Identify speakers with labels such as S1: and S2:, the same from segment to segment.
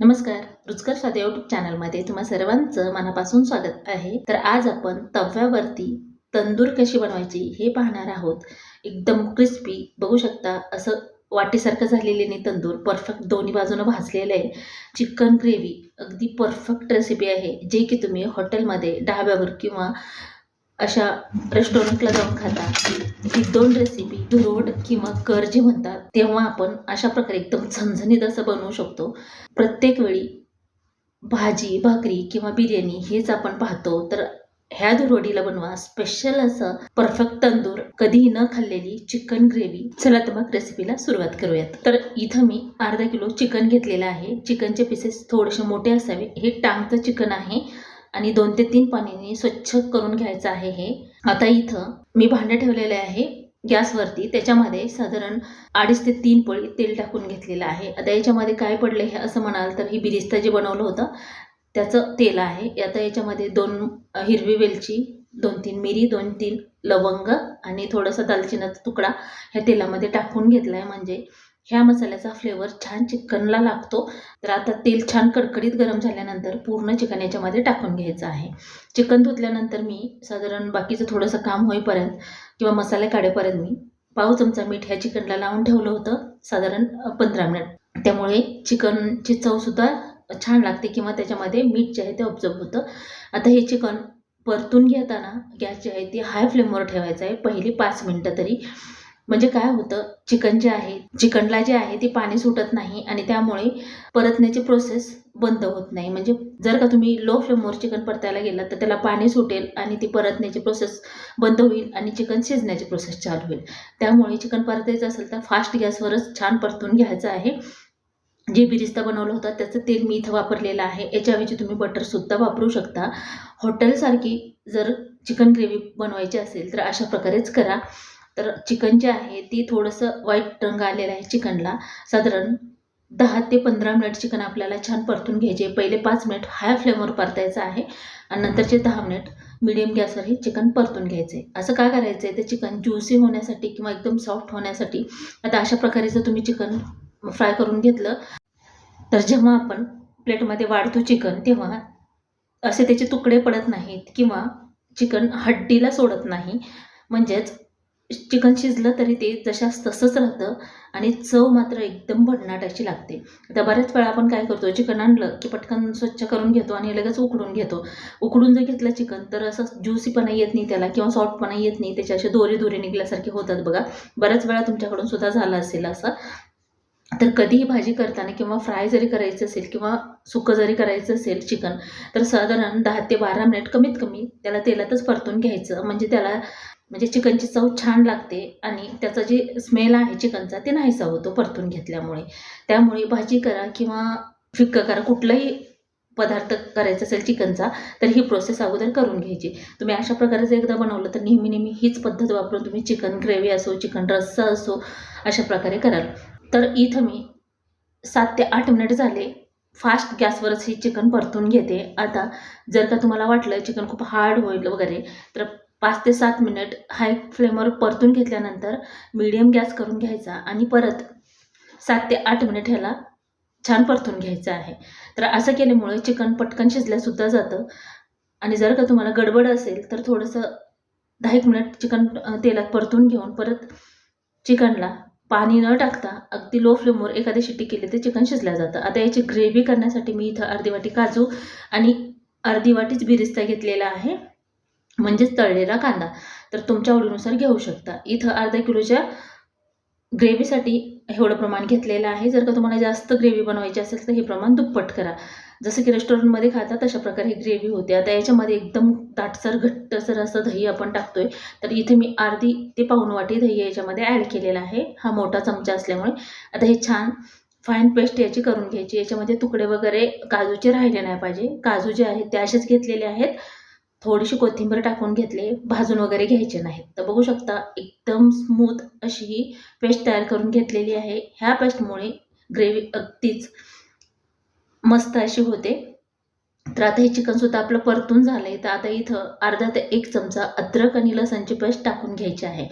S1: नमस्कार रुचकर स्वाद यूट्यूब चॅनलमध्ये तुम्हा सर्वांचं मनापासून स्वागत आहे. तर आज आपण तव्यावरती तंदूर कशी बनवायची हे पाहणार आहोत. एकदम क्रिस्पी बघू शकता असं वाटीसारखं झालेले नाही तंदूर. परफेक्ट दोन्ही बाजूनं भाजलेलं आहे. चिकन ग्रेव्ही अगदी परफेक्ट रेसिपी आहे. जे की तुम्ही हॉटेलमध्ये ढाब्यावर किंवा अशा रेस्टॉरंटला जाऊन खाता. ही दोन रेसिपी धुरोड किंवा कर जे म्हणतात तेव्हा आपण अशा प्रकारे एकदम झणझणीत असं बनवू शकतो. प्रत्येक वेळी भाजी भाकरी किंवा बिर्याणी हेच आपण पाहतो. तर ह्या धुरोडीला बनवा स्पेशल असं परफेक्ट तंदूर कधीही न खाल्लेली चिकन ग्रेव्ही चला तर मग रेसिपीला सुरुवात करूयात. तर इथं मी अर्धा किलो चिकन घेतलेलं आहे. चिकनचे पीसेस थोडेसे मोठे असावे. हे टांगचं चिकन आहे. आणि दोन ते तीन पाण्याने स्वच्छ करून घ्यायचं आहे हे. आता इथं मी भांडं ठेवलेलं आहे गॅसवरती. त्याच्यामध्ये साधारण अडीच ते तीन पळी तेल टाकून घेतलेलं आहे. आता याच्यामध्ये काय पडलं हे असं म्हणाल तर ही बिरिस्ता जे बनवलं होतं त्याचं तेल आहे. आता याच्यामध्ये दोन हिरवी वेलची दोन तीन मिरी दोन तीन लवंग आणि थोडंसं दालचिनाचा तुकडा ह्या तेलामध्ये टाकून घेतला आहे म्हणजे ह्या मसाल्याचा फ्लेवर छान चिकनला लागतो. तर आता तेल छान कडकडीत गरम झाल्यानंतर पूर्ण चिकन याच्यामध्ये टाकून घ्यायचं आहे. चिकन धुतल्यानंतर मी साधारण बाकीचं थोडंसं काम होईपर्यंत किंवा मसाले काढेपर्यंत मी पाव चमचा मीठ ह्या चिकनला लावून ठेवलं होतं साधारण पंधरा मिनिट. त्यामुळे चिकनची चवसुद्धा छान लागते किंवा त्याच्यामध्ये मीठ जे आहे ते ऑब्झर्व होतं. आता हे चिकन परतून घेताना गॅस जे आहे ती हाय फ्लेमवर ठेवायचं आहे पहिली पाच मिनटं तरी. म्हणजे काय होतं चिकन जे आहे चिकनला जे आहे ते पाणी सुटत नाही आणि त्यामुळे परतण्याची प्रोसेस बंद होत नाही. म्हणजे जर का तुम्ही लो फ्लेमवर चिकन परतायला गेला तर त्याला पाणी सुटेल आणि ती परतण्याची प्रोसेस बंद होईल आणि चिकन शिजण्याची प्रोसेस चालू होईल. त्यामुळे चिकन परतायचं असेल तर फास्ट गॅसवरच छान परतून घ्यायचं आहे. जे बिरिस्ता बनवलं होतं त्याचं तेल मी इथं वापरलेलं आहे. याच्याऐवजी तुम्ही बटरसुद्धा वापरू शकता. हॉटेलसारखी जर चिकन ग्रेव्ही बनवायची असेल तर अशा प्रकारेच करा. तर चिकन जे आहे ती थोडंसं वाईट रंग आलेला आहे चिकनला. साधारण दहा ते पंधरा मिनिट चिकन आपल्याला छान परतून घ्यायचे. पहिले पाच मिनिट हाय फ्लेमवर परतायचं आहे आणि नंतरचे दहा मिनिट मिडियम गॅसवर हे चिकन परतून घ्यायचं. आहे असं का करायचं आहे ते चिकन ज्युसी होण्यासाठी किंवा एकदम सॉफ्ट होण्यासाठी. आता अशा प्रकारे जर तुम्ही चिकन फ्राय करून घेतलं तर जेव्हा आपण प्लेटमध्ये वाढतो चिकन तेव्हा असे त्याचे तुकडे पडत नाहीत किंवा चिकन हड्डीला सोडत नाही. म्हणजेच चिकन शिजलं तरी ते जशास तसंच राहतं आणि चव मात्र एकदम भन्नाटाची लागते. आता बऱ्याच वेळा आपण काय करतो चिकन आणलं की पटकन स्वच्छ करून घेतो आणि लगेच उकडून घेतो. उकडून जर घेतलं चिकन तर असं ज्युसीपणा येत नाही त्याला किंवा सॉफ्टपणा येत नाही त्याच्या असे दोरे दोरे निघल्यासारखे होतात बघा. बऱ्याच वेळा तुमच्याकडून सुद्धा झालं असेल असं. तर कधीही भाजी करताना किंवा फ्राय जरी करायचं असेल किंवा सुकं जरी करायचं असेल चिकन तर साधारण दहा ते बारा मिनिट कमीत कमी त्याला तेलातच परतून घ्यायचं. म्हणजे त्याला म्हणजे चिकनची चव छान लागते आणि त्याचा जे स्मेल आहे चिकनचा ते नाहीसा होतो परतून घेतल्यामुळे. त्यामुळे भाजी करा किंवा फिक्क करा कुठलाही पदार्थ करायचा असेल चिकनचा तर ही प्रोसेस अगोदर करून घ्यायची. तुम्ही अशा प्रकारे जर एकदा बनवलं तर नेहमी नेहमी हीच पद्धत वापरून तुम्ही चिकन ग्रेव्ही असो चिकन रस्सा असो अशा प्रकारे कराल. तर इथं मी सात ते आठ मिनिट झाले. फास्ट गॅसवरच ही चिकन परतून घेते. आता जर का तुम्हाला वाटलं चिकन खूप हार्ड होईल वगैरे तर पाच ते सात मिनिट हाय फ्लेमवर परतून घेतल्यानंतर मीडियम गॅस करून घ्यायचा आणि परत सात ते आठ मिनिट ह्याला छान परतून घ्यायचं आहे. तर असं केल्यामुळे चिकन पटकन शिजल्यासुद्धा जातं. आणि जर का तुम्हाला गडबड असेल तर थोडंसं दहा एक मिनिट चिकन तेलात परतून घेऊन परत चिकनला पाणी न टाकता अगदी लो फ्लेमवर एखादी शिट्टी केली तर चिकन शिजलं जातं. आता याची ग्रेव्ही करण्यासाठी मी इथं अर्धी वाटी काजू आणि अर्धी वाटीच बिरिस्ता घेतलेला आहे. म्हणजेच तळलेला कांदा. तर तुमच्या आवडीनुसार घेऊ शकता. इथं अर्धा किलोच्या ग्रेव्हीसाठी एवढं प्रमाण घेतलेलं आहे. जर का तुम्हाला जास्त ग्रेव्ही बनवायची असेल तर हे प्रमाण दुप्पट करा. जसं की रेस्टॉरंटमध्ये खाता तशा प्रकारे ही ग्रेव्ही होते. आता याच्यामध्ये एकदम ताटसर घट्टसर असं दही आपण टाकतोय. तर इथे मी अर्धी ते पाऊण वाटी दही याच्यामध्ये ॲड केलेला आहे. हा मोठा चमचा असल्यामुळे. आता हे छान फाईन पेस्ट याची करून घ्यायची. याच्यामध्ये तुकडे वगैरे काजूचे राहिले नाही पाहिजे. काजू जे आहेत ते असेच घेतलेले आहेत. थोडीशी कोथिंबीर टाकून घेतले भाजून वगैरे घ्यायचे नाहीत. तर बघू शकता एकदम स्मूथ अशी ही पेस्ट तयार करून घेतलेली आहे. ह्या पेस्टमुळे ग्रेव्ही अगदीच मस्त अशी होते. तर आता हे चिकनसुद्धा आपलं परतून झालं आहे तर आता इथं अर्धा ते एक चमचा अद्रक आणि लसणची पेस्ट टाकून घ्यायची आहे.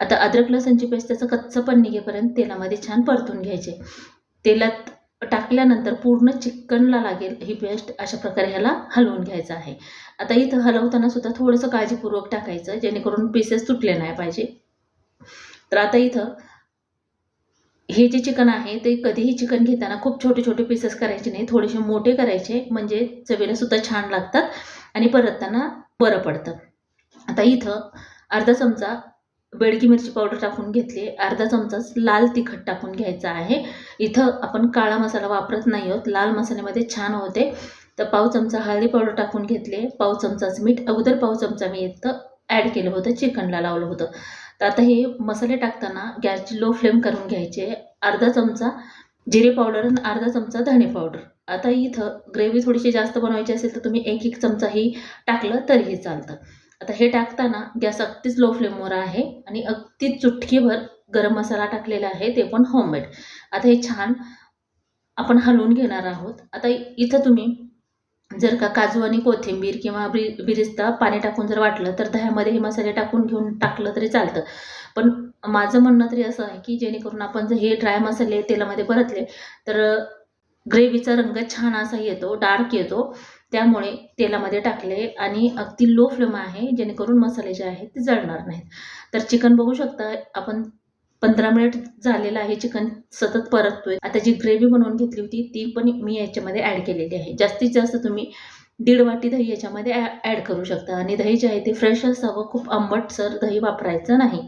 S1: आता अद्रक लसणची पेस्ट त्याचं कच्चं पण निघेपर्यंत तेलामध्ये छान परतून घ्यायचे. तेलात टाकल्यानंतर पूर्ण चिकनला लागेल ही पेस्ट अशा प्रकारे ह्याला हलवून घ्यायचं आहे. आता इथं हलवताना सुद्धा थोडंसं काळजीपूर्वक टाकायचं जेणेकरून पीसेस तुटले नाही पाहिजे. तर आता इथं हे जे चिकन आहे ते कधीही चिकन घेताना खूप छोटे छोटे पीसेस करायचे नाही थोडेसे मोठे करायचे म्हणजे चवीला सुद्धा छान लागतात आणि परतताना बरं पडतं. आता इथं अर्धा चमचा बेडकी मिरची पावडर टाकून घेतली. अर्धा चमचाच लाल तिखट टाकून घ्यायचा आहे. इथं आपण काळा मसाला वापरत नाही आहोत. लाल मसाल्यामध्ये छान होते. तर पाव चमचा हळदी पावडर टाकून घेतले. पाव चमचाच मीठ. अगोदर पाव चमचा मी इथं ॲड केलं होतं. चिकनला लावलं होतं. तर आता हे मसाले टाकताना गॅसची लो फ्लेम करून घ्यायचे. अर्धा चमचा जिरे पावडर आणि अर्धा चमचा धणे पावडर. आता इथं ग्रेव्ही थोडीशी जास्त बनवायची असेल तर तुम्ही एक एक चमचाही टाकलं तरीही चालतं. आता हे टाकताना गॅस अगदीच लो फ्लेमवर आहे आणि अगदीच चुटकीभर गरम मसाला टाकलेला आहे ते पण होममेड आता हे छान आपण हलवून घेणार आहोत. आता इथं तुम्ही जर का काजू आणि कोथिंबीर किंवा बि बिरिस्ता पाणी टाकून जर वाटलं तर दह्यामध्ये हे मसाले टाकून घेऊन टाकलं तरी चालतं. पण माझं म्हणणं तरी असं आहे की जेणेकरून आपण जर हे ड्राय मसाले तेलामध्ये परतले तर ग्रेव्हीचा रंग छान असा येतो डार्क येतो. त्यामुळे तेलामध्ये टाकले आणि अगदी लो फ्लेम आहे जेणेकरून मसाले जे आहेत ते जळणार नाहीत. तर चिकन बघू शकता आपण पंधरा मिनिट झालेलं आहे चिकन सतत परततोय. आता जी ग्रेव्ही बनवून घेतली होती ती पण मी याच्यामध्ये ॲड केलेली आहे. जास्तीत जास्त तुम्ही दीड वाटी दही याच्यामध्ये ॲड करू शकता. आणि दही जे आहे ते फ्रेश असावं खूप आंबटसर दही वापरायचं नाही.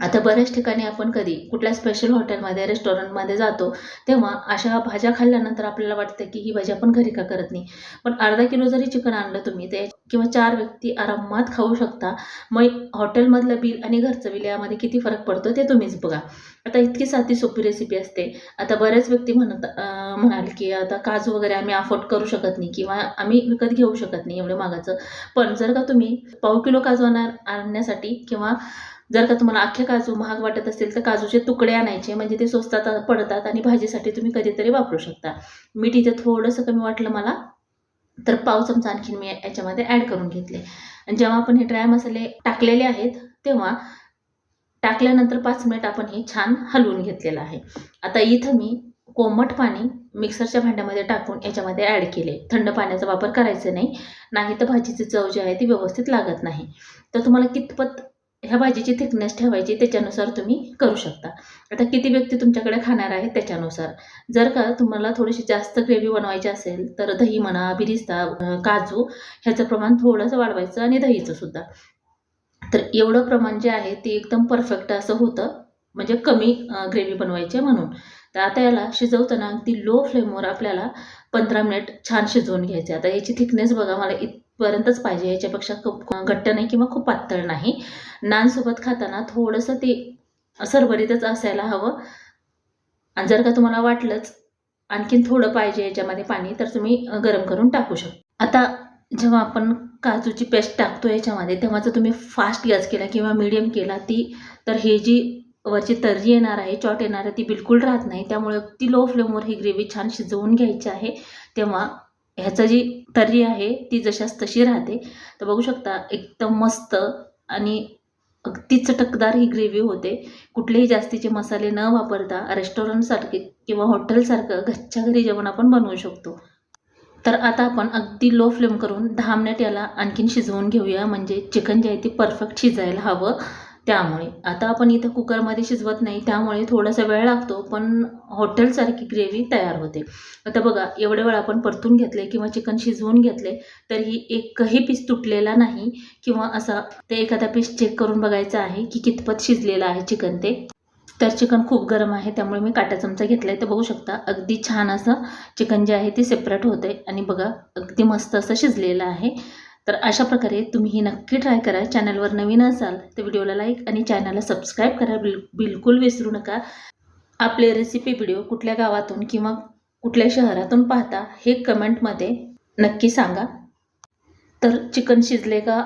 S1: आता बऱ्याच ठिकाणी आपण कधी कुठल्या स्पेशल हॉटेलमध्ये रेस्टॉरंटमध्ये जातो तेव्हा अशा भाज्या खाल्ल्यानंतर आपल्याला वाटतं की ही भाजी आपण घरी का करत नाही. पण अर्धा किलो जरी चिकन आणलं तुम्ही ते किंवा चार व्यक्ती आरामात खाऊ शकता. मग हॉटेलमधलं बिल आणि घरचं बिल यामध्ये किती फरक पडतो ते तुम्हीच बघा. आता इतकी साधी सोपी रेसिपी असते. आता बऱ्याच व्यक्ती म्हणत म्हणाल की आता काजू वगैरे आम्ही अफोर्ड करू शकत नाही किंवा आम्ही विकत घेऊ शकत नाही एवढं मागाचं. पण जर का तुम्ही पाव किलो काजू आणण्यासाठी किंवा जर का तुम्हाला अख्खे काजू महाग वाटत असेल तर काजूचे तुकडे आणायचे म्हणजे ते स्वस्तात पडतात आणि भाजीसाठी तुम्ही कधीतरी वापरू शकता. मीठ इथे थोडंसं कमी वाटलं मला तर पाव चमचा आणखीन मी याच्यामध्ये ॲड करून घेतले. आणि जेव्हा आपण हे ड्राय मसाले टाकलेले आहेत तेव्हा टाकल्यानंतर पाच मिनिट आपण हे छान हलवून घेतलेलं आहे. आता इथं मी कोमट पाणी मिक्सरच्या भांड्यामध्ये टाकून याच्यामध्ये ॲड केले. थंड पाण्याचा वापर करायचा नाही नाही तर भाजीची चव जी आहे ती व्यवस्थित लागत नाही. तर तुम्हाला कितपत ह्या भाजीची थिकनेस ठेवायची त्याच्यानुसार तुम्ही करू शकता. आता किती व्यक्ती तुमच्याकडे खाणार आहेत त्याच्यानुसार. जर का तुम्हाला थोडीशी जास्त ग्रेव्ही बनवायची असेल तर दही म्हणा बिरिस्ता काजू ह्याचं प्रमाण थोडंसं वाढवायचं आणि दहीचं सुद्धा. तर एवढं प्रमाण जे आहे ते एकदम परफेक्ट असं होतं. म्हणजे कमी ग्रेव्ही बनवायची आहे म्हणून. तर आता याला शिजवताना अगदी लो फ्लेमवर आपल्याला पंधरा मिनिट छान शिजवून घ्यायचे आता याची थिकनेस बघा मला पर्यंतच पाहिजे याच्यापेक्षा खूप घट्ट नाही किंवा खूप पातळ नाही. नानसोबत खाताना थोडंसं ते सरभरीतच असायला हवं. आणि जर का तुम्हाला वाटलंच आणखीन थोडं पाहिजे याच्यामध्ये पाणी तर तुम्ही गरम करून टाकू शकता. आता जेव्हा आपण काजूची पेस्ट टाकतो याच्यामध्ये तेव्हा जर तुम्ही फास्ट गॅस केला किंवा मिडियम केला ती तर हे जी वरची तर्री येणार आहे चॉट येणार आहे ती बिलकुल राहत नाही. त्यामुळे ती लो फ्लेमवर ही ग्रेव्ही छान शिजवून घ्यायची आहे. तेव्हा ह्याचं जी तर्री आहे ती जशाच तशी राहते. तर बघू शकता एकदम मस्त आणि अगदी चटकदार ही ग्रेव्ही होते. कुठलेही जास्तीचे मसाले न वापरता रेस्टॉरंटसारखे किंवा हॉटेलसारखं घरच्या घरी जेवण आपण बनवू शकतो. तर आता आपण अगदी लो फ्लेम करून दहा मिनिट याला आणखीन शिजवून घेऊया. म्हणजे चिकन जे आहे ते परफेक्ट शिजायला हवं. त्यामुळे. आता आपण इथं कुकरमध्ये शिजवत नाही त्यामुळे थोडासा वेळ लागतो पण हॉटेलसारखी ग्रेव्ही तयार होते. आता बघा एवढे वेळ आपण परतून घेतले किंवा चिकन शिजवून घेतले तरीही एकही पीस तुटलेला नाही किंवा असा ते एखादा पीस चेक करून बघायचा आहे की कितपत शिजलेलं आहे चिकन ते. तर चिकन खूप गरम आहे त्यामुळे मी काटा चमचा घेतला आहे तर बघू शकता अगदी छान असं चिकन जे आहे ते सेपरेट होतं आहे आणि बघा अगदी मस्त असं शिजलेलं आहे. तर अशा प्रकारे तुम्ही ही नक्की ट्राय करा. चॅनलवर नवीन असाल तर व्हिडिओला लाईक आणि चॅनलला सबस्क्राईब करा. बिल बिलकुल विसरू नका. आपले रेसिपी व्हिडिओ कुठल्या गावातून किंवा कुठल्या शहरातून पाहता हे कमेंटमध्ये नक्की सांगा. तर चिकन शिजले का?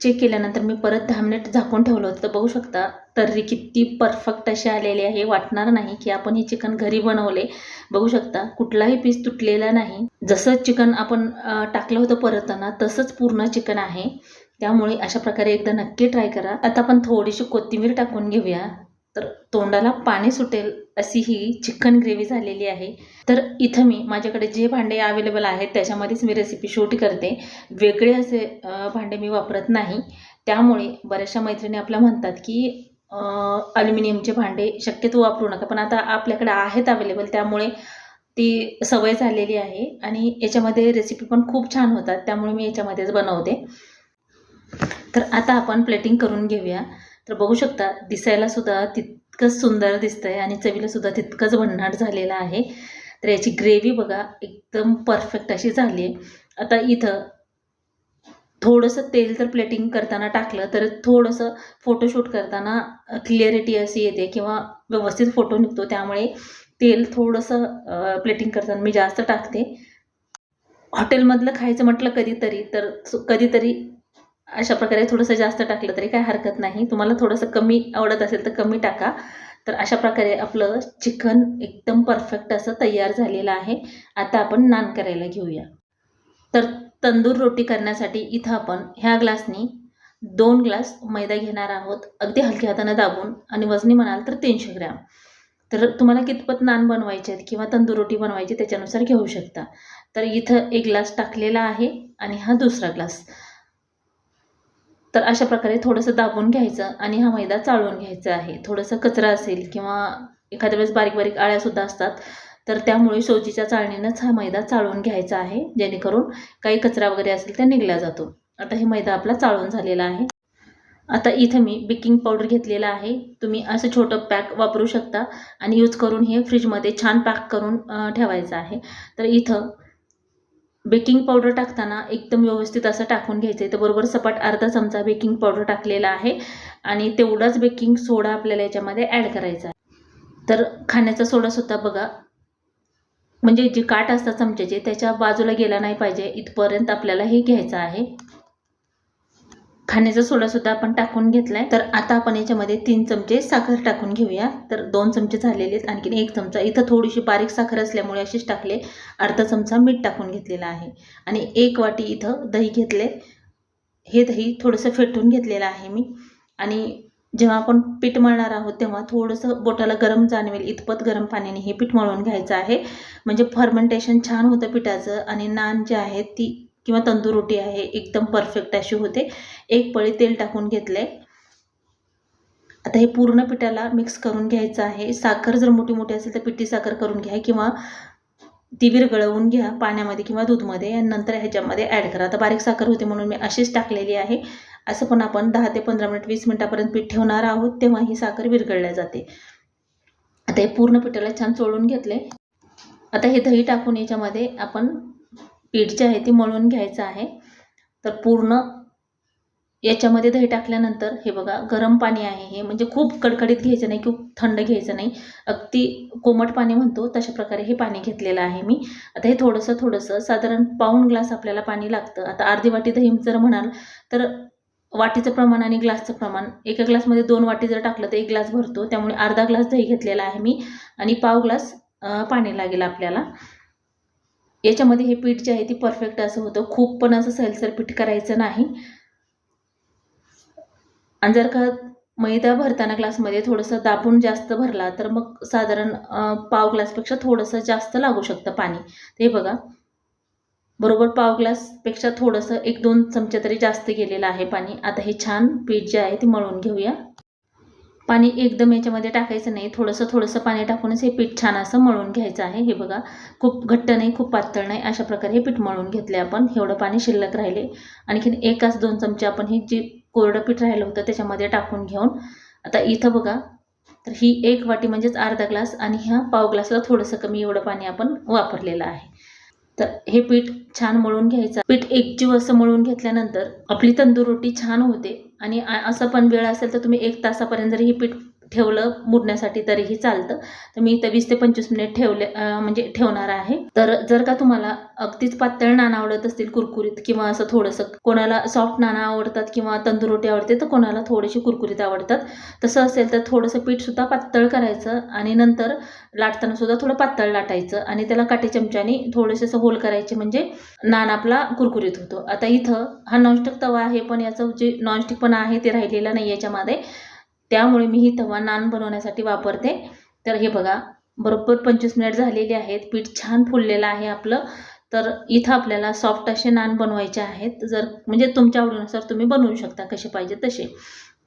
S1: चेक केल्यानंतर मी परत दहा मिनिट झाकून ठेवलं होतं. तर बघू शकता तर्री किती परफेक्ट अशी आलेली आहे. वाटणार नाही की आपण हे चिकन घरी बनवले. बघू शकता कुठलाही पीस तुटलेला नाही. जसं चिकन आपण टाकलं होतं परतताना तसंच पूर्ण चिकन आहे. त्यामुळे अशा प्रकारे एकदा नक्की ट्राय करा. आता आपण थोडीशी कोथिंबीर टाकून घेऊया. तर तोंडाला पाणी सुटेल अशी ही चिकन ग्रेव्ही झालेली आहे. तर इथं मी माझ्याकडे जे भांडे अवेलेबल आहेत त्याच्यामध्येच मी रेसिपी शूट करते. वेगळे असे भांडे मी वापरत नाही. त्यामुळे बऱ्याचशा मैत्रिणी आपल्या म्हणतात की अल्युमिनियमचे भांडे शक्यतो वापरू नका. पण आता आपल्याकडे आहेत अवेलेबल त्यामुळे ती सवय झालेली आहे. आणि याच्यामध्ये रेसिपी पण खूप छान होतात त्यामुळे मी याच्यामध्येच बनवते. तर आता आपण प्लेटिंग करून घेऊया. तर बघू शकता दिसायला सुद्धा तितकंच सुंदर दिसतंय आणि चवीला सुद्धा तितकंच भन्नाट झालेलं आहे. तर याची ग्रेव्ही बघा एकदम परफेक्ट अशी झाली आहे आता इथं थोडंसं तेल तर प्लेटिंग करताना टाकलं तर थोडंसं फोटोशूट करताना क्लिअरिटी अशी येते किंवा व्यवस्थित फोटो निघतो. त्यामुळे तेल थोडंसं प्लेटिंग करताना मी जास्त टाकते. हॉटेलमधलं खायचं म्हटलं कधीतरी तर सु- कधीतरी अशा प्रकारे थोडंसं जास्त टाकलं तरी काय हरकत नाही. तुम्हाला थोडंसं कमी आवडत असेल तर कमी टाका. तर अशा प्रकारे आपलं चिकन एकदम परफेक्ट असं तयार झालेलं आहे. आता आपण नान करायला घेऊया. तर तंदूर रोटी करण्यासाठी इथं आपण ह्या ग्लासनी दोन ग्लास मैदा घेणार आहोत. अगदी हलक्या हातानं दाबून आणि वजनी म्हणाल तर तीनशे ग्रॅम. तर तुम्हाला कितपत नान बनवायचे आहेत किंवा तंदूर रोटी बनवायची त्याच्यानुसार घेऊ शकता. तर इथं एक ग्लास टाकलेला आहे आणि हा दुसरा ग्लास. तर अशा प्रकारे थोडंसं दाबून घ्यायचं आणि हा मैदा चाळून घ्यायचा आहे. थोडंसं कचरा असेल किंवा एखाद्या वेळेस बारीक बारीक आळ्यासुद्धा असतात तर त्यामुळे सोजीच्या चाळणीनंच हा मैदा चाळून घ्यायचा आहे. जेणेकरून काही कचरा वगैरे असेल तर निघला जातो. आता हे मैदा आपला चाळून झालेला आहे. आता इथं मी बेकिंग पावडर घेतलेला आहे. तुम्ही असं छोटं पॅक वापरू शकता आणि यूज करून हे फ्रीजमध्ये छान पॅक करून ठेवायचं आहे. तर इथं बेकिंग पावडर टाकताना एकदम व्यवस्थित असं टाकून घ्यायचं आहे तर बरोबर सपाट अर्धा चमचा बेकिंग पावडर टाकलेला आहे आणि तेवढाच बेकिंग सोडा आपल्याला याच्यामध्ये ॲड करायचा आहे. तर खाण्याचा सोडासुद्धा बघा म्हणजे जे काठ असतात चमच्याचे त्याच्या बाजूला गेला नाही पाहिजे. इथपर्यंत आपल्याला हे घ्यायचं आहे. खाण्याचा सोडासुद्धा आपण टाकून घेतलाय. तर आता आपण याच्यामध्ये तीन चमचे साखर टाकून घेऊया. तर दोन चमचे झालेले आहेत. आणखीन एक चमचा इथं थोडीशी बारीक साखर असल्यामुळे असेच टाकले. अर्धा चमचा मीठ टाकून घेतलेला आहे. आणि एक वाटी इथं दही घेतले. हे दही थोडंसं फेटून घेतलेलं आहे मी. आणि जेव्हा आपण पीठ मळणार आहोत तेव्हा थोडंसं बोटाला गरम जाणवेल इतपत गरम पाण्याने हे पीठ मळून घ्यायचं आहे. म्हणजे फर्मेंटेशन छान होतं पिठाचं आणि नान जे आहे ती किंवा तंदूर रोटी आहे एकदम परफेक्ट अशी होते. एक पळी तेल टाकून घेतले आता हे पूर्ण पिठाला मिक्स करून घ्यायचं आहे. साखर जर मोठी मोठी असेल तर पिठी साखर करून घ्या किंवा ती विरगळवून घ्या पाण्यामध्ये किंवा दूधमध्ये आणि नंतर ह्याच्यामध्ये ॲड करा. आता बारीक साखर होते म्हणून मी अशीच टाकलेली आहे. असं पण आपण दहा ते पंधरा मिनिट वीस मिनिटापर्यंत पीठ ठेवणार आहोत तेव्हा ही साखर विरघळल्या जाते. आता हे पूर्ण पिठाला छान चोळून घेतले. आता हे दही टाकून याच्यामध्ये आपण पीठ जे आहे ते मळून घ्यायचं आहे. तर पूर्ण याच्यामध्ये दही टाकल्यानंतर हे बघा गरम पाणी आहे हे. म्हणजे खूप कडकडीत घ्यायचं नाही खूप थंड घ्यायचं नाही. अगदी कोमट पाणी म्हणतो तशा प्रकारे हे पाणी घेतलेलं आहे मी. आता हे थोडंसं थोडंसं साधारण पाऊण ग्लास आपल्याला पाणी लागतं. आता अर्धी वाटी दही जर म्हणाल तर वाटीचं प्रमाण आणि ग्लासचं प्रमाण. एका ग्लासमध्ये दोन वाटी जर टाकलं तर एक ग्लास भरतो. त्यामुळे अर्धा ग्लास दही घेतलेला आहे मी आणि पाव ग्लास पाणी लागेल आपल्याला. याच्यामध्ये हे पीठ जे आहे ते परफेक्ट असं होतं. खूप पण असं सैलसर पीठ करायचं नाही. आणि जर का मैदा भरताना ग्लासमध्ये थोडंसं दाबून जास्त भरला तर मग साधारण पाव ग्लासपेक्षा थोडंसं जास्त लागू शकतं पाणी. ते बघा. बरोबर पाव ग्लासपेक्षा थोडंसं एक दोन चमचे तरी जास्त गेलेलं आहे पाणी. आता हे छान पीठ जे आहे ते मळून घेऊया. पाणी एकदम याच्यामध्ये टाकायचं नाही. थोडंसं थोडंसं पाणी टाकूनच हे पीठ छान असं मळून घ्यायचं आहे. हे बघा खूप घट्ट नाही खूप पातळ नाही अशा प्रकारे हे पीठ मळून घेतले आपण. एवढं पाणी शिल्लक राहिले. आणखीन एकाच दोन चमचे आपण हे जे कोरडं पीठ राहिलं होतं त्याच्यामध्ये टाकून घेऊन. आता इथं बघा तर ही एक वाटी म्हणजेच अर्धा ग्लास आणि ह्या पाव ग्लासला थोडंसं कमी एवढं पाणी आपण वापरलेलं आहे. तर हे पीठ छान मळून घ्यायचं. पीठ एकजीव असं मळून घेतल्यानंतर आपली तंदूर रोटी छान होते. आणि असं पण वेळ असेल तर तुम्ही एक तासापर्यंत जरी हे पीठ ठेवलं मुरण्यासाठी तरीही चालतं. तर मी इथं वीस ते पंचवीस मिनिट ठेवले म्हणजे ठेवणार आहे. तर जर का तुम्हाला अगदीच पातळ नाणं आवडत असतील कुरकुरीत किंवा असं थोडंसं कोणाला सॉफ्ट नाणं आवडतात किंवा तंदूर रोटी आवडते तर कोणाला थोडीशी कुरकुरीत आवडतात. तसं असेल तर थोडंसं पीठसुद्धा पातळ करायचं आणि नंतर लाटताना सुद्धा थोडं पातळ लाटायचं आणि त्याला काटे चमच्याने थोडेसे असं होल करायचे म्हणजे नान आपला कुरकुरीत होतो. आता इथं हा नॉनस्टिक तवा आहे पण याचं जे नॉनस्टिक पण आहे ते राहिलेलं नाही याच्यामध्ये. त्यामुळे मी ही तवा नान बनवण्यासाठी वापरते. तर हे बघा बरोबर पंचवीस मिनिट झालेली आहेत. पीठ छान फुललेलं आहे आपलं. तर इथं आपल्याला सॉफ्ट असे नान बनवायचे आहेत. जर म्हणजे तुमच्या आवडीनुसार तुम्ही बनवू शकता कसे पाहिजे तसे.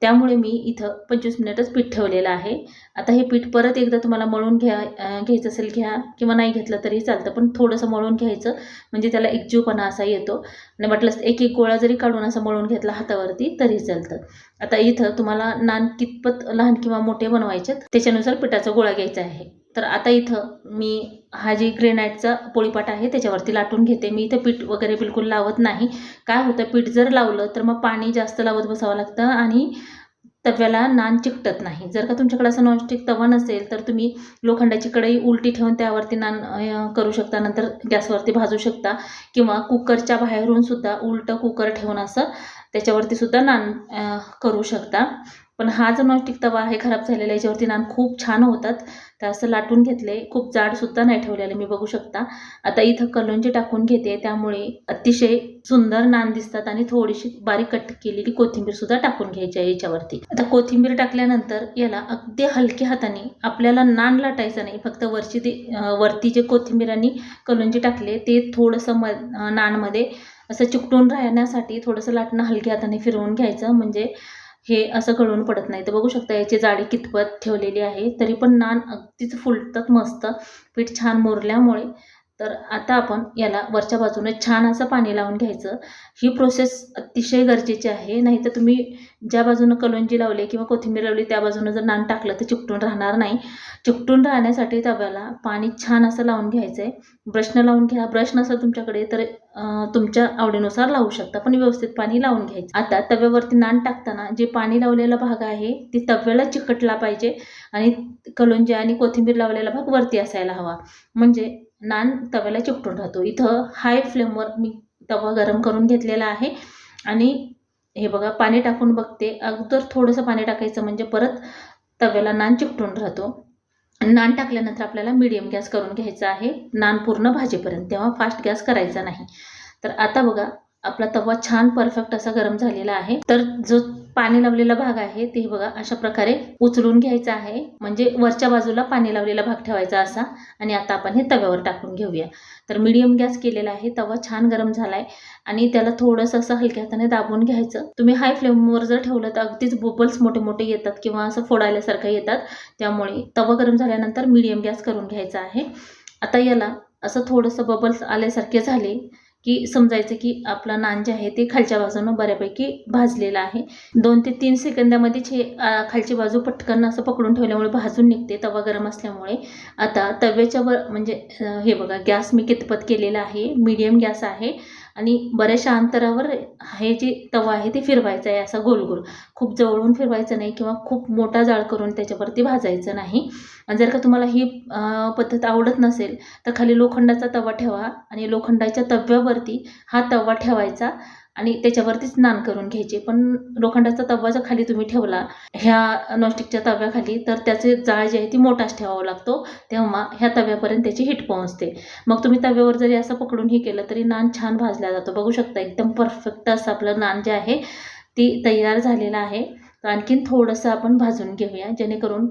S1: त्यामुळे मी इथं पंचवीस मिनिटच पीठ ठेवलेलं आहे. आता हे पीठ परत एकदा तुम्हाला मळून घ्या घ्यायचं असेल घ्या किंवा नाही घेतलं तरी चालतं. पण थोडंसं मळून घ्यायचं म्हणजे त्याला एकजीवपणा असा येतो. आणि म्हटलंच एक एक गोळा जरी काढून असं मळून घेतला हातावरती तरी चालतं. आता इथं तुम्हाला नान कितपत लहान किंवा मोठे बनवायचे त्याच्यानुसार पिठाचा गोळा घ्यायचा आहे. तर आता इथं मी हा जी ग्रेनाईटचा पोळीपाट आहे त्याच्यावरती लाटून घेते. मी इथं पीठ वगैरे बिलकुल लावत नाही. काय होतं पीठ जर लावलं तर मग पाणी जास्त लावत बसावं लागतं आणि तव्याला नान चिकटत नाही. जर का तुमच्याकडे असं नॉनस्टिक तवा नसेल तर तुम्ही लोखंडाची कढई उलटी ठेवून त्यावरती नान करू शकता. नंतर गॅसवरती भाजू शकता. किंवा कुकरच्या बाहेरून सुद्धा उलटं कुकर ठेवून असं त्याच्यावरती सुद्धा नान करू शकता. पण हा जो नॉनस्टिक तवा आहे खराब झालेला आहे याच्यावरती नान खूप छान होतात. तर असं लाटून घेतले. खूप जाडसुद्धा नाही ठेवलेलं मी बघू शकता. आता इथं कलोंजी टाकून घेते. त्यामुळे अतिशय सुंदर नान दिसतात आणि थोडीशी बारीक कट केलेली कोथिंबीर सुद्धा टाकून घ्यायची आहे याच्यावरती. आता कोथिंबीर टाकल्यानंतर याला अगदी हलक्या हाताने आपल्याला नान लाटायचं नाही. फक्त वरची ते वरती जे कोथिंबीर आणि कलोंजी टाकले ते थोडंसं म नानमध्ये असं चिकटून राहण्यासाठी थोडंसं लाटणं हलक्या हाताने फिरवून घ्यायचं. म्हणजे हे असं गळून पडत नाही. तर बघू शकता याची जाडी कितपत ठेवलेली आहे. तरी पण नान अगदीच फुलतात मस्त. पीठ छान मुरल्यामुळे तर आता आपण याला वरच्या बाजूने छान असं पाणी लावून घ्यायचं. ही प्रोसेस अतिशय गरजेची आहे. नाहीतर तुम्ही ज्या बाजूनं कलोंजी लावली किंवा कोथिंबीर लावली त्या बाजूनं जर नान टाकलं तर चिकटून राहणार नाही. चिकटून राहण्यासाठी तव्याला पाणी छान असं लावून घ्यायचं आहे ब्रशनं लावून घ्या. ब्रश नसेल तुमच्याकडे तर तुमच्या आवडीनुसार लावू शकता. पण व्यवस्थित पाणी लावून घ्यायचं. आता तव्यावरती नान टाकताना जे पाणी लावलेला भाग आहे ती तव्याला चिकटला पाहिजे आणि कलोंजी आणि कोथिंबीर लावलेला भाग वरती असायला हवा. म्हणजे नान तव्याला चिकटून राहतो. इथं हाय फ्लेमवर मी तवा गरम करून घेतलेला आहे. आणि हे बघा पाणी टाकून बघते. अगोदर थोडंसं पाणी टाकायचं म्हणजे परत तव्याला नान चिकटून राहतो. नान टाकल्यानंतर आपल्याला मिडियम गॅस करून घ्यायचा आहे. नान पूर्ण भाजीपर्यंत. तेव्हा फास्ट गॅस करायचा नाही. तर आता बघा आपला तवा छान परफेक्ट असा गरम झालेला आहे. तर जो पाणी लावलेला भाग आहे ते बघा अशा प्रकारे उचलून घ्यायचा आहे. म्हणजे वरच्या बाजूला पाणी लावलेला भाग ठेवायचा असा. आणि आता आपण हे तव्यावर टाकून घेऊया. तर मीडियम गॅस केलेला आहे. तवा छान गरम झाला आहे आणि त्याला थोडंसं असं हलक्या हाताने दाबून घ्यायचं. तुम्ही हाय फ्लेमवर जर ठेवलं तर अगदीच बुबल्स मोठे मोठे येतात किंवा असं फोडायल्यासारखं येतात. त्यामुळे तवा गरम झाल्यानंतर मीडियम गॅस करून घ्यायचा आहे. आता याला असं थोडंसं बबल्स आल्यासारखे झाले. की समजायचं की आपला नान जे आहे ते खालच्या बाजूनं बऱ्यापैकी भाजलेलं आहे. दोन ते तीन सेकंदामध्येच हे खालची बाजू पटकन असं पकडून ठेवल्यामुळे भाजून निघते तवा गरम असल्यामुळे. आता तव्याच्या वर म्हणजे हे बघा गॅस मी कितपत केलेला आहे मीडियम गॅस आहे. आणि बऱ्याचशा अंतरावर हे जे तवा आहे ते फिरवायचं आहे असा गोल गोल. खूप जवळून फिरवायचं नाही किंवा खूप मोठा जाळ करून त्याच्यावरती भाजायचं नाही. आणि जर का तुम्हाला ही पद्धत आवडत नसेल तर खाली लोखंडाचा तवा ठेवा आणि लोखंडाच्या तव्यावरती हा तवा ठेवायचा. आणि त्याच्यावरतीच नान करून घ्यायचे. पण लोखंडाचा तवा जर खाली तुम्ही ठेवला ह्या नॉनस्टिकच्या तव्याखाली तर त्याचे जाळ जे आहे ती मोठाच ठेवावा लागतो. तेव्हा ह्या तव्यापर्यंत त्याची हिट पोहोचते. मग तुम्ही तव्यावर जरी असं पकडून हे केलं तरी नान छान भाजला जातो. बघू शकता एकदम परफेक्ट असं आपलं नान जे आहे ती तयार झालेलं आहे. आणखीन थोडंसं आपण भाजून घेऊया जेणेकरून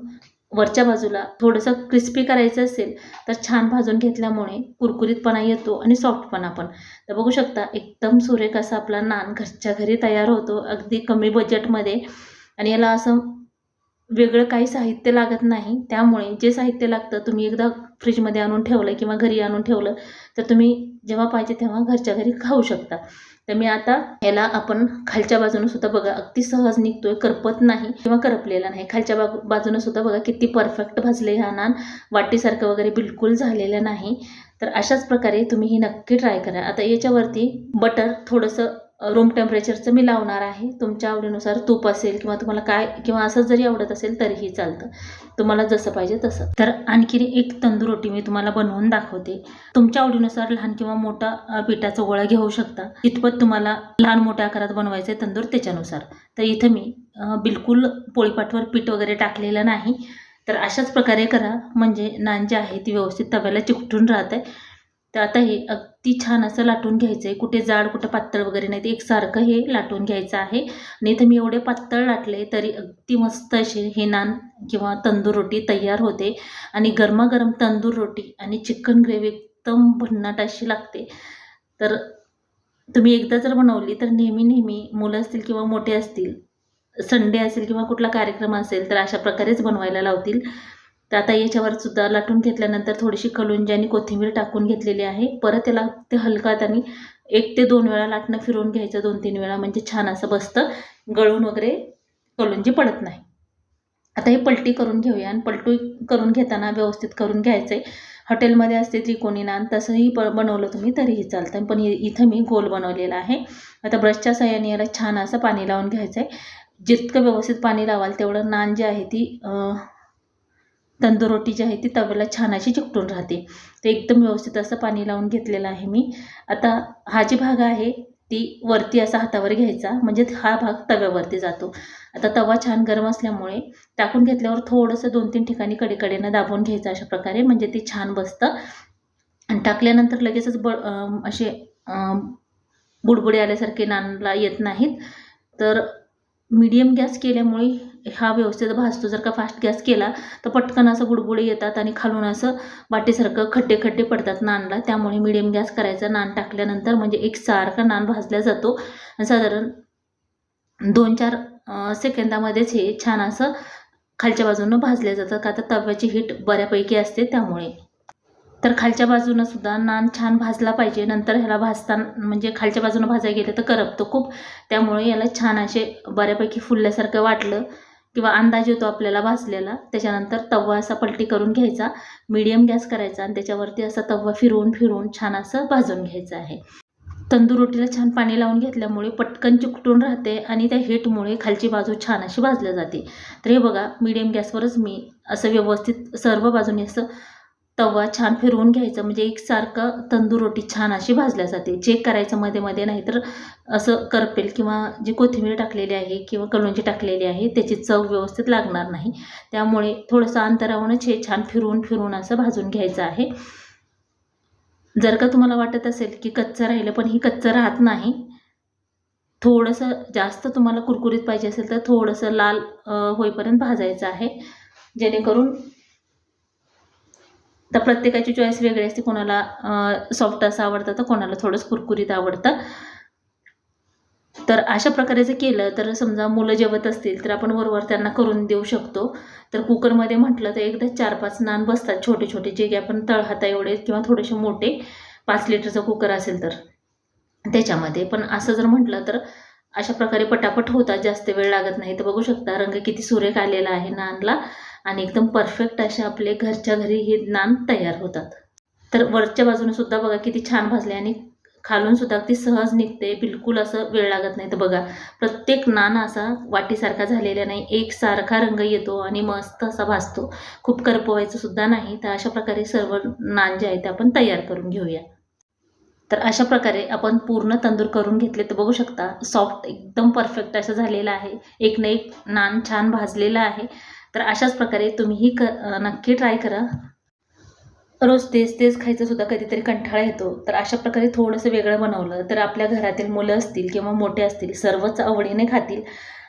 S1: वरच्या बाजूला थोडंसं क्रिस्पी करायचं असेल तर छान भाजून घेतल्यामुळे कुरकुरीतपणा येतो आणि सॉफ्टपणा पण. तर बघू शकता एकदम सुरेख असा आपला नान घरच्या घरी तयार होतो अगदी कमी बजेटमध्ये आणि याला असं वेगळं काही साहित्य लागत नाही त्यामुळे जे साहित्य लागतं तुम्ही एकदा फ्रीजमध्ये आणून ठेवलं किंवा घरी आणून ठेवलं तर तुम्ही जेव्हा पाहिजे तेव्हा घरच्या घरी खाऊ शकता. तर मी आता याला आपण खालच्या बाजूने सुद्धा बघा अगदी सहज निघतोय करपत नाही किंवा करपलेला नाही. खालच्या बाजू बाजूनं सुद्धा बघा किती परफेक्ट भाजले हा नान. वाटीसारखं वगैरे बिलकुल झालेलं नाही. तर अशाच प्रकारे तुम्ही ही नक्की ट्राय करा. आता याच्यावरती बटर थोडंसं रूम टेम्परेचरचं मी लावणार आहे. तुमच्या आवडीनुसार तूप असेल किंवा तुम्हाला काय किंवा असं जरी आवडत असेल तरीही चालतं. तुम्हाला जसं पाहिजे तसं. तर आणखी एक तंदूर रोटी मी तुम्हाला बनवून दाखवते. तुमच्या आवडीनुसार लहान किंवा मोठा पिठाचा गोळा घेऊ शकता. इथपत तुम्हाला लहान मोठ्या आकारात बनवायचं आहे तंदूर त्याच्यानुसार. तर इथं मी बिलकुल पोळीपाटवर पीठ वगैरे टाकलेलं नाही. तर अशाच प्रकारे करा. म्हणजे नान जे आहे ती व्यवस्थित तव्याला चिकटून राहत आहे तर आता हे ती छान असं लाटून घ्यायचं आहे कुठे जाड कुठं पातळ वगैरे नाही. ते एकसारखं हे लाटून घ्यायचं आहे. नाही तर मी एवढे पातळ लाटले तरी अगदी मस्त असे हे नान किंवा तंदूर रोटी तयार होते. आणि गरमागरम तंदूर रोटी आणि चिकन ग्रेव्ही एकदम भन्नाट अशी लागते. तर तुम्ही एकदा जर बनवली तर नेहमी नेहमी मुलं असतील किंवा मोठे असतील संडे असेल किंवा कुठला कार्यक्रम असेल तर अशा प्रकारेच बनवायला लावतील. तर आता याच्यावर सुद्धा लाटून घेतल्यानंतर थोडीशी कलुंजी आणि कोथिंबीर टाकून घेतलेली आहे. परत त्याला ते हलका हाताने एक ते दोन वेळा लाटणं फिरवून घ्यायचं दोन तीन वेळा. म्हणजे छान असं बसतं. गळून वगैरे कलुंजी पडत नाही. आता हे पलटी करून घेऊया आणि पलटी करून घेताना व्यवस्थित करून घ्यायचं आहे हॉटेलमध्ये असते त्रिकोणी नान तसंही प बनवलं तुम्ही तरीही चालतं. पण इथं मी गोल बनवलेला आहे. आता ब्रशच्या सहाय्याने याला छान असं पाणी लावून घ्यायचं आहे जितकं व्यवस्थित पाणी लावाल तेवढं नान जी आहे ती तंदूर रोटी जी आहे ती तव्याला छान अशी चिकटून राहते. ते एकदम व्यवस्थित असं पाणी लावून घेतलेलं आहे मी. आता हा जी भाग आहे ती वरती असा हातावर घ्यायचा. म्हणजे हा भाग तव्यावरती जातो. आता तवा छान गरम असल्यामुळे टाकून घेतल्यावर थोडंसं दोन तीन ठिकाणी कडेकडेनं दाबून घ्यायचं अशा प्रकारे. म्हणजे ते छान बसतं. आणि टाकल्यानंतर लगेचच ब असे बुडबुडे आल्यासारखे नानला येत नाहीत. तर मीडियम गॅस केल्यामुळे हा व्यवस्थित भाजतो. जर का फास्ट गॅस केला तर पटकन असं बुडबुडे येतात आणि खालून असं वाटेसारखं खड्डे खड्डे पडतात नानला. त्यामुळे मिडियम गॅस करायचा नान टाकल्यानंतर म्हणजे एक सारखा नान भाजला जातो. साधारण दोन चार सेकंदामध्येच हे छान असं खालच्या बाजूनं भाजले जातं का तर तव्याची हीट बऱ्यापैकी असते त्यामुळे. तर खालच्या बाजूनं सुद्धा नान छान भाजला पाहिजे. नंतर ह्याला भाजताना म्हणजे खालच्या बाजूनं भाजायला गेलं तर करपतो खूप. त्यामुळे याला छान असे बऱ्यापैकी फुलल्यासारखं वाटलं. किंवा अंदाज येतो आपल्याला भाजलेला त्याच्यानंतर तवा असा पलटी करून घ्यायचा मीडियम गॅस करायचा आणि त्याच्यावरती असा तवा फिरवून फिरवून छान असं भाजून घ्यायचं आहे. तंदूर रोटीला छान पाणी लावून घेतल्यामुळे पटकन चिकटून राहते आणि त्या हीटमुळे खालची बाजू छान अशी भाजल्या जाते. तर हे बघा मीडियम गॅसवरच मी असं व्यवस्थित सर्व बाजूने असं तवा छान फिरवून घ्यायचं. म्हणजे एकसारखं तंदूर रोटी छान अशी भाजल्या जाते. जे करायचं मध्ये मध्ये नाही तर असं करपेल किंवा जी कोथिंबीर टाकलेली आहे किंवा कलुंजी टाकलेली आहे त्याची चव व्यवस्थित लागणार नाही. त्यामुळे थोडंसं अंतरावरूनच हे छान फिरवून फिरवून असं भाजून घ्यायचं आहे. जर का तुम्हाला वाटत असेल की कच्चं राहिलं पण ही कच्चं राहत नाही थोडंसं जास्त तुम्हाला कुरकुरीत पाहिजे असेल तर थोडंसं लाल होईपर्यंत भाजायचं आहे. जेणेकरून तर प्रत्येकाची चॉईस वेगळी असते. कोणाला सॉफ्ट असं आवडतं तर कोणाला थोडंसं कुरकुरीत आवडतं. तर अशा प्रकारे जर केलं तर समजा मुलं जेवत असतील तर आपण वरवर त्यांना करून देऊ शकतो. तर कुकरमध्ये म्हटलं तर एकदा चार पाच नान बसतात. छोटे छोटे जे की आपण तळहाता एवढे किंवा थोडेसे मोठे पाच लिटरचा कुकर असेल तर. त्याच्यामध्ये. पण असं जर म्हटलं तर अशा प्रकारे पटापट होतात. जास्त वेळ लागत नाही. तर बघू शकता रंग किती सुरेख आलेला आहे नानला. आणि एकदम परफेक्ट असे आपले घरच्या घरी हे नान तयार होतात. तर वरच्या बाजूने सुद्धा बघा किती छान भाजले आणि खालून सुद्धा अगदी सहज निघते बिलकुल असं वेळ लागत नाही. तर बघा प्रत्येक नान असा वाटीसारखा झालेला नाही. एकसारखा रंग येतो आणि मस्त असा भाजतो. खूप करपवायचं सुद्धा नाही. तर अशा प्रकारे सर्व नान जे आहे ते आपण तयार करून घेऊया. तर अशा प्रकारे आपण पूर्ण तंदूर करून घेतले तर बघू शकता सॉफ्ट एकदम परफेक्ट असं झालेलं आहे. एक ना एक नान छान भाजलेलं आहे. तर अशाच प्रकारे तुम्हीही क नक्की ट्राय करा. रोज तेच तेच खायचं सुद्धा कधीतरी कंटाळा येतो. तर अशा प्रकारे थोडंसं वेगळं बनवलं तर आपल्या घरातील मुलं असतील किंवा मोठे असतील सर्वच आवडीने खातील.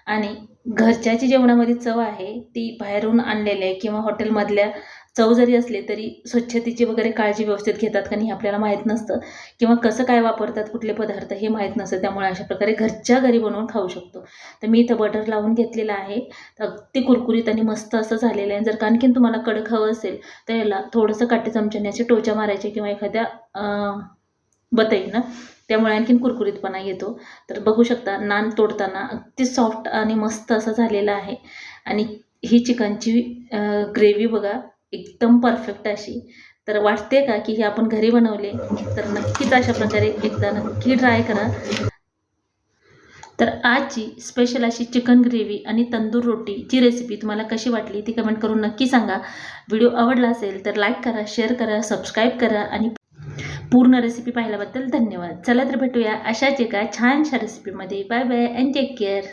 S1: आणि घरच्याची जेवणामध्ये चव आहे ती बाहेरून आणलेल्या आहे किंवा हॉटेलमधल्या चव जरी असली तरी स्वच्छतेची वगैरे काळजी व्यवस्थित घेतात का नाही हे आपल्याला माहीत नसतं. किंवा कसं काय वापरतात कुठले पदार्थ हे माहीत नसतं त्यामुळे अशा प्रकारे घरच्या घरी बनवून खाऊ शकतो. तर मी इथं बटर लावून घेतलेलं आहे. तर अगदी कुरकुरीत आणि मस्त असं झालेलं आहे. जर का आणखीन तुम्हाला कडक हवं असेल तर याला थोडंसं काटे चमच्याने असे टोचा मारायचे किंवा एखाद्या बताई बतईनं त्यामुळे आणखीन कुरकुरीतपणा येतो. तर बघू शकता नान तोडताना अगदी सॉफ्ट आणि मस्त असं झालेलं आहे. आणि ही चिकनची ग्रेव्ही बघा. एकदम परफेक्ट अशी. तर वाटते का की हे आपण घरी बनवले? तर नक्कीच अशा प्रकारे एकदा नक्की ट्राय करा. तर आजची स्पेशल अशी चिकन ग्रेव्ही आणि तंदूर रोटीची रेसिपी तुम्हाला कशी वाटली ती कमेंट करून नक्की सांगा. व्हिडिओ आवडला असेल तर लाईक करा शेअर करा सबस्क्राईब करा आणि पूर्ण रेसिपी पाहिल्याबद्दल धन्यवाद. चला तर भेटूया अशाच एका छानशा रेसिपीमध्ये bye bye and take care